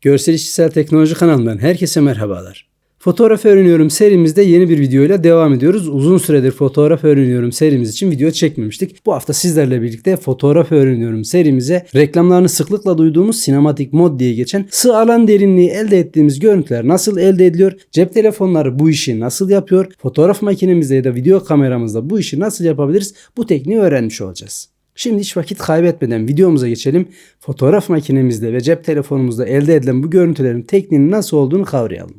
Görsel İşitsel Teknoloji kanalından herkese merhabalar. Fotoğraf öğreniyorum serimizde yeni bir videoyla devam ediyoruz. Uzun süredir fotoğraf öğreniyorum serimiz için video çekmemiştik. Bu hafta sizlerle birlikte fotoğraf öğreniyorum serimize reklamlarını sıklıkla duyduğumuz sinematik mod diye geçen sığ alan derinliği elde ettiğimiz görüntüler nasıl elde ediliyor? Cep telefonları bu işi nasıl yapıyor? Fotoğraf makinemizde ya da video kameramızda bu işi nasıl yapabiliriz? Bu tekniği öğrenmiş olacağız. Şimdi hiç vakit kaybetmeden videomuza geçelim. Fotoğraf makinemizde ve cep telefonumuzda elde edilen bu görüntülerin tekniğinin nasıl olduğunu kavrayalım.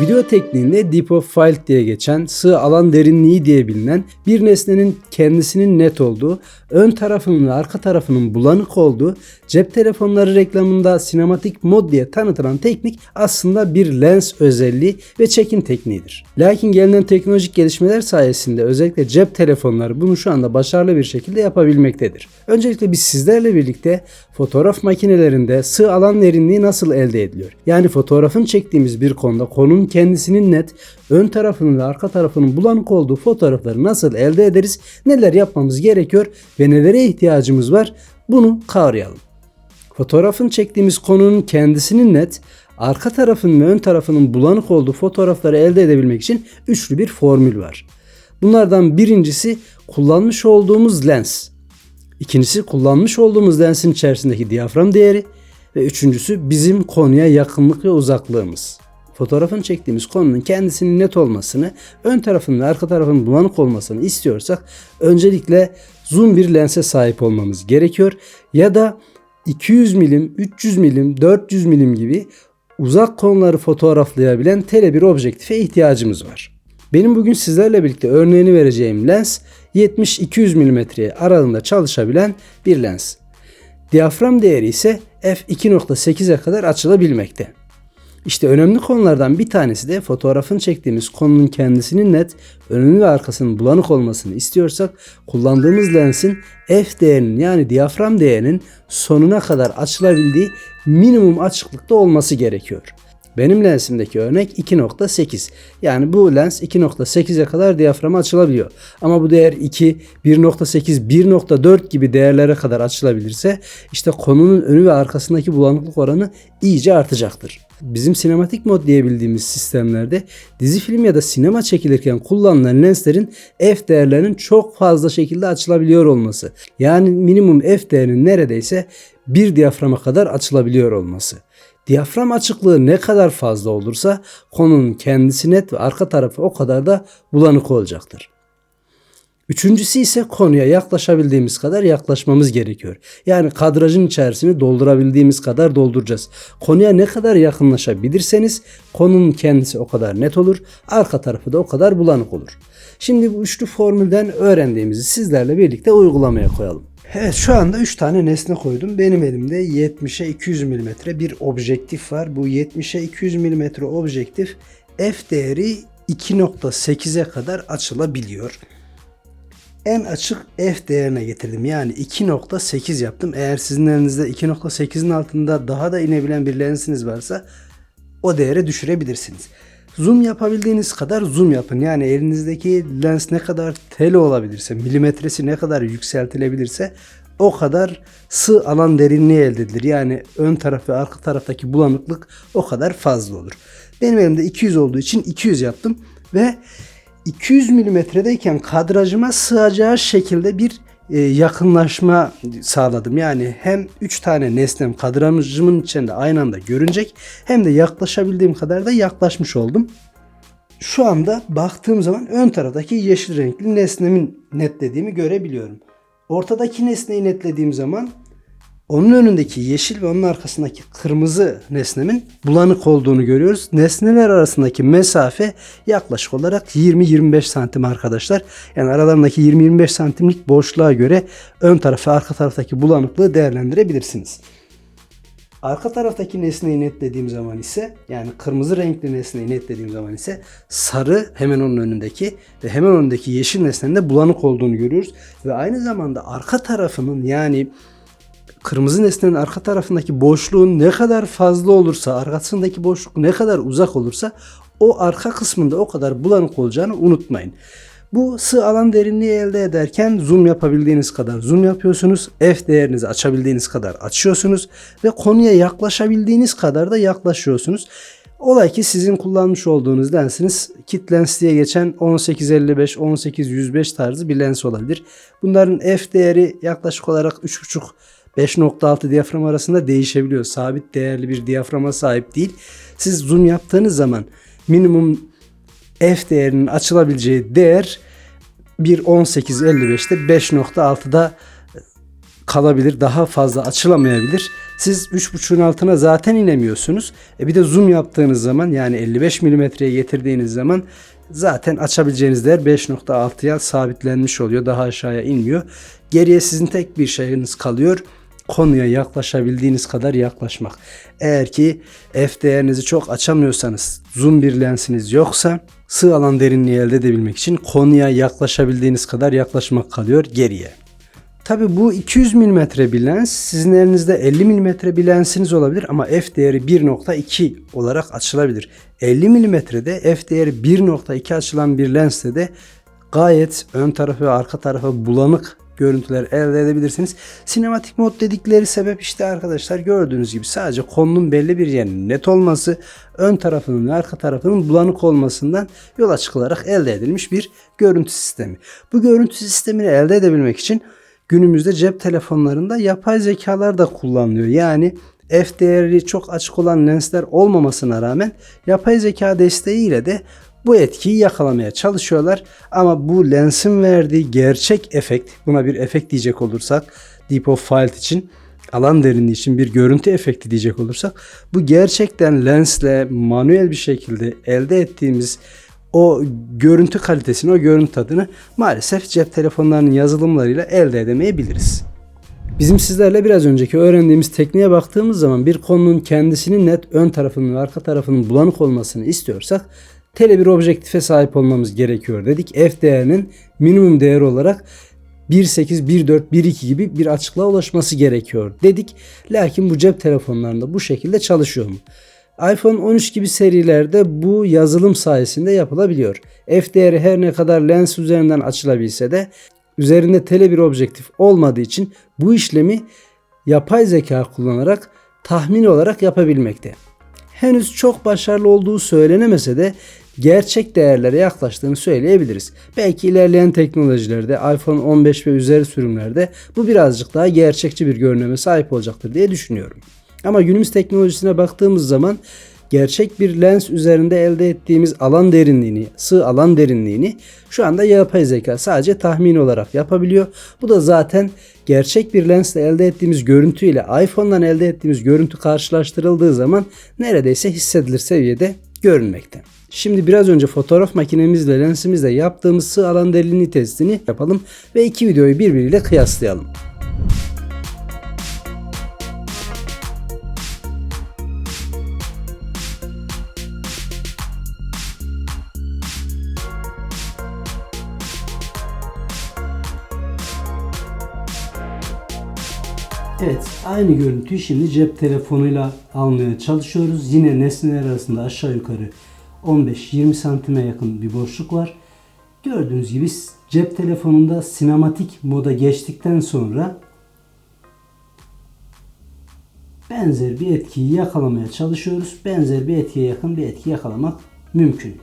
Video tekniğinde Deep of Field diye geçen sığ alan derinliği diye bilinen bir nesnenin kendisinin net olduğu, ön tarafının ve arka tarafının bulanık olduğu, cep telefonları reklamında sinematik mod diye tanıtılan teknik aslında bir lens özelliği ve çekim tekniğidir. Lakin gelinen teknolojik gelişmeler sayesinde özellikle cep telefonları bunu şu anda başarılı bir şekilde yapabilmektedir. Öncelikle biz sizlerle birlikte fotoğraf makinelerinde sığ alan derinliği nasıl elde ediliyor? Yani fotoğrafın çektiğimiz bir konuda konunun kendisinin net, ön tarafının ve arka tarafının bulanık olduğu fotoğrafları nasıl elde ederiz? Neler yapmamız gerekiyor ve nelere ihtiyacımız var? Bunu kavrayalım. Fotoğrafın çektiğimiz konunun kendisinin net, arka tarafın ve ön tarafının bulanık olduğu fotoğrafları elde edebilmek için üçlü bir formül var. Bunlardan birincisi kullanmış olduğumuz lens. İkincisi kullanmış olduğumuz lensin içerisindeki diyafram değeri ve üçüncüsü bizim konuya yakınlık ve uzaklığımız. Fotoğrafın çektiğimiz konunun kendisinin net olmasını, ön tarafının ve arka tarafının bulanık olmasını istiyorsak öncelikle zoom bir lense sahip olmamız gerekiyor ya da 200 milim, 300 milim, 400 milim gibi uzak konuları fotoğraflayabilen tele bir objektife ihtiyacımız var. Benim bugün sizlerle birlikte örneğini vereceğim lens 70-200 mm aralığında çalışabilen bir lens. Diyafram değeri ise f2.8'e kadar açılabilmekte. İşte önemli konulardan bir tanesi de fotoğrafın çektiğimiz konunun kendisinin net, önünü ve arkasının bulanık olmasını istiyorsak kullandığımız lensin f değerinin yani diyafram değerinin sonuna kadar açılabildiği minimum açıklıkta olması gerekiyor. Benim lensimdeki örnek 2.8. Yani bu lens 2.8'e kadar diyaframa açılabiliyor. Ama bu değer 2, 1.8, 1.4 gibi değerlere kadar açılabilirse işte konunun önü ve arkasındaki bulanıklık oranı iyice artacaktır. Bizim sinematik mod diyebildiğimiz sistemlerde dizi film ya da sinema çekilirken kullanılan lenslerin f değerlerinin çok fazla şekilde açılabiliyor olması. Yani minimum f değerinin neredeyse bir diyaframa kadar açılabiliyor olması. Diyafram açıklığı ne kadar fazla olursa konunun kendisi net ve arka tarafı o kadar da bulanık olacaktır. Üçüncüsü ise konuya yaklaşabildiğimiz kadar yaklaşmamız gerekiyor. Yani kadrajın içerisini doldurabildiğimiz kadar dolduracağız. Konuya ne kadar yakınlaşabilirseniz konunun kendisi o kadar net olur, arka tarafı da o kadar bulanık olur. Şimdi bu üçlü formülden öğrendiğimizi sizlerle birlikte uygulamaya koyalım. Evet şu anda 3 tane nesne koydum. Benim elimde 70'e 200 mm bir objektif var. Bu 70'e 200 mm objektif f değeri 2.8'e kadar açılabiliyor. En açık f değerine getirdim. Yani 2.8 yaptım. Eğer sizin elinizde 2.8'in altında daha da inebilen bir lensiniz varsa o değere düşürebilirsiniz. Zoom yapabildiğiniz kadar zoom yapın. Yani elinizdeki lens ne kadar tele olabilirse, milimetresi ne kadar yükseltilebilirse o kadar sığ alan derinliği elde edilir. Yani ön taraf ve arka taraftaki bulanıklık o kadar fazla olur. Benim elimde 200 olduğu için 200 yaptım ve 200 milimetredeyken kadrajıma sığacağı şekilde bir yakınlaşma sağladım. Yani hem 3 tane nesnem kadrajımın içinde aynı anda görünecek hem de yaklaşabildiğim kadar da yaklaşmış oldum. Şu anda baktığım zaman ön taraftaki yeşil renkli nesnemin netlediğimi görebiliyorum. Ortadaki nesneyi netlediğim zaman onun önündeki yeşil ve onun arkasındaki kırmızı nesnemin bulanık olduğunu görüyoruz. Nesneler arasındaki mesafe yaklaşık olarak 20-25 santim arkadaşlar. Yani aralarındaki 20-25 santimlik boşluğa göre ön tarafı arka taraftaki bulanıklığı değerlendirebilirsiniz. Arka taraftaki nesneyi netlediğim zaman ise yani kırmızı renkli nesneyi netlediğim zaman ise sarı hemen onun önündeki ve hemen önündeki yeşil nesnenin de bulanık olduğunu görüyoruz. Ve aynı zamanda arka tarafının yani kırmızı nesnenin arka tarafındaki boşluğun ne kadar fazla olursa, arkasındaki boşluk ne kadar uzak olursa o arka kısmında o kadar bulanık olacağını unutmayın. Bu sığ alan derinliği elde ederken zoom yapabildiğiniz kadar zoom yapıyorsunuz. F değerinizi açabildiğiniz kadar açıyorsunuz ve konuya yaklaşabildiğiniz kadar da yaklaşıyorsunuz. Olay ki sizin kullanmış olduğunuz lensiniz kit lens diye geçen 1855, 18-105 tarzı bir lens olabilir. Bunların f değeri yaklaşık olarak 3.5 5.6 diyafram arasında değişebiliyor. Sabit değerli bir diyaframa sahip değil. Siz zoom yaptığınız zaman minimum f değerinin açılabileceği değer 1.18.55'te 5.6'da kalabilir. Daha fazla açılamayabilir. Siz 3.5'un altına zaten inemiyorsunuz. E bir de zoom yaptığınız zaman yani 55 milimetreye getirdiğiniz zaman zaten açabileceğiniz değer 5.6'ya sabitlenmiş oluyor. Daha aşağıya inmiyor. Geriye sizin tek bir şeyiniz kalıyor. Konuya yaklaşabildiğiniz kadar yaklaşmak. Eğer ki f değerinizi çok açamıyorsanız, zoom bir lensiniz yoksa sığ alan derinliği elde edebilmek için konuya yaklaşabildiğiniz kadar yaklaşmak kalıyor geriye. Tabi bu 200 mm bir lens. Sizin elinizde 50 mm bir lensiniz olabilir ama f değeri 1.2 olarak açılabilir. 50 mm'de f değeri 1.2 açılan bir lenste de gayet ön tarafı ve arka tarafı bulanık görüntüler elde edebilirsiniz. Sinematik mod dedikleri sebep işte arkadaşlar gördüğünüz gibi sadece konunun belli bir yerinin net olması, ön tarafının ve arka tarafının bulanık olmasından yola çıkılarak elde edilmiş bir görüntü sistemi. Bu görüntü sistemini elde edebilmek için günümüzde cep telefonlarında yapay zekalar da kullanılıyor. Yani f değeri çok açık olan lensler olmamasına rağmen yapay zeka desteğiyle de bu etkiyi yakalamaya çalışıyorlar. Ama bu lensin verdiği gerçek efekt, buna bir efekt diyecek olursak Deep of Field için alan derinliği için bir görüntü efekti diyecek olursak bu gerçekten lensle manuel bir şekilde elde ettiğimiz o görüntü kalitesini, o görüntü tadını maalesef cep telefonlarının yazılımlarıyla elde edemeyebiliriz. Bizim sizlerle biraz önceki öğrendiğimiz tekniğe baktığımız zaman bir konunun kendisinin net ön tarafının ve arka tarafının bulanık olmasını istiyorsak tele bir objektife sahip olmamız gerekiyor dedik. F değerinin minimum değeri olarak 1.8, 1.4, 1.2 gibi bir açıklığa ulaşması gerekiyor dedik. Lakin bu cep telefonlarında bu şekilde çalışıyor mu? iPhone 13 gibi serilerde bu yazılım sayesinde yapılabiliyor. F değeri her ne kadar lens üzerinden açılabilse de üzerinde tele bir objektif olmadığı için bu işlemi yapay zeka kullanarak tahmin olarak yapabilmekte. Henüz çok başarılı olduğu söylenemese de gerçek değerlere yaklaştığını söyleyebiliriz. Belki ilerleyen teknolojilerde iPhone 15 ve üzeri sürümlerde bu birazcık daha gerçekçi bir görünüme sahip olacaktır diye düşünüyorum. Ama günümüz teknolojisine baktığımız zaman gerçek bir lens üzerinde elde ettiğimiz alan derinliğini, sığ alan derinliğini şu anda yapay zeka sadece tahmin olarak yapabiliyor. Bu da zaten gerçek bir lensle elde ettiğimiz görüntü ile iPhone'dan elde ettiğimiz görüntü karşılaştırıldığı zaman neredeyse hissedilir seviyede görünmekte. Şimdi biraz önce fotoğraf makinemizle lensimizle yaptığımız sığ alan derinliği testini yapalım ve iki videoyu birbiriyle kıyaslayalım. Evet aynı görüntüyü şimdi cep telefonuyla almaya çalışıyoruz. Yine nesneler arasında aşağı yukarı 15-20 santime yakın bir boşluk var. Gördüğünüz gibi cep telefonunda sinematik moda geçtikten sonra benzer bir etkiyi yakalamaya çalışıyoruz. Benzer bir etkiye yakın bir etki yakalamak mümkün.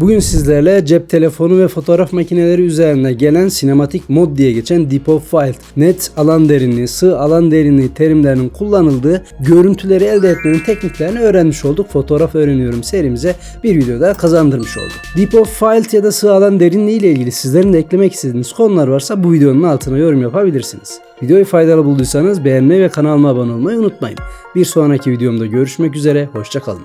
Bugün sizlerle cep telefonu ve fotoğraf makineleri üzerine gelen sinematik mod diye geçen Deep of Field, net alan derinliği, sığ alan derinliği terimlerinin kullanıldığı görüntüleri elde etmenin tekniklerini öğrenmiş olduk. Fotoğraf öğreniyorum serimize bir videoda kazandırmış olduk. Deep of Field ya da sığ alan derinliği ile ilgili sizlerin de eklemek istediğiniz konular varsa bu videonun altına yorum yapabilirsiniz. Videoyu faydalı bulduysanız beğenmeyi ve kanalıma abone olmayı unutmayın. Bir sonraki videomda görüşmek üzere, hoşçakalın.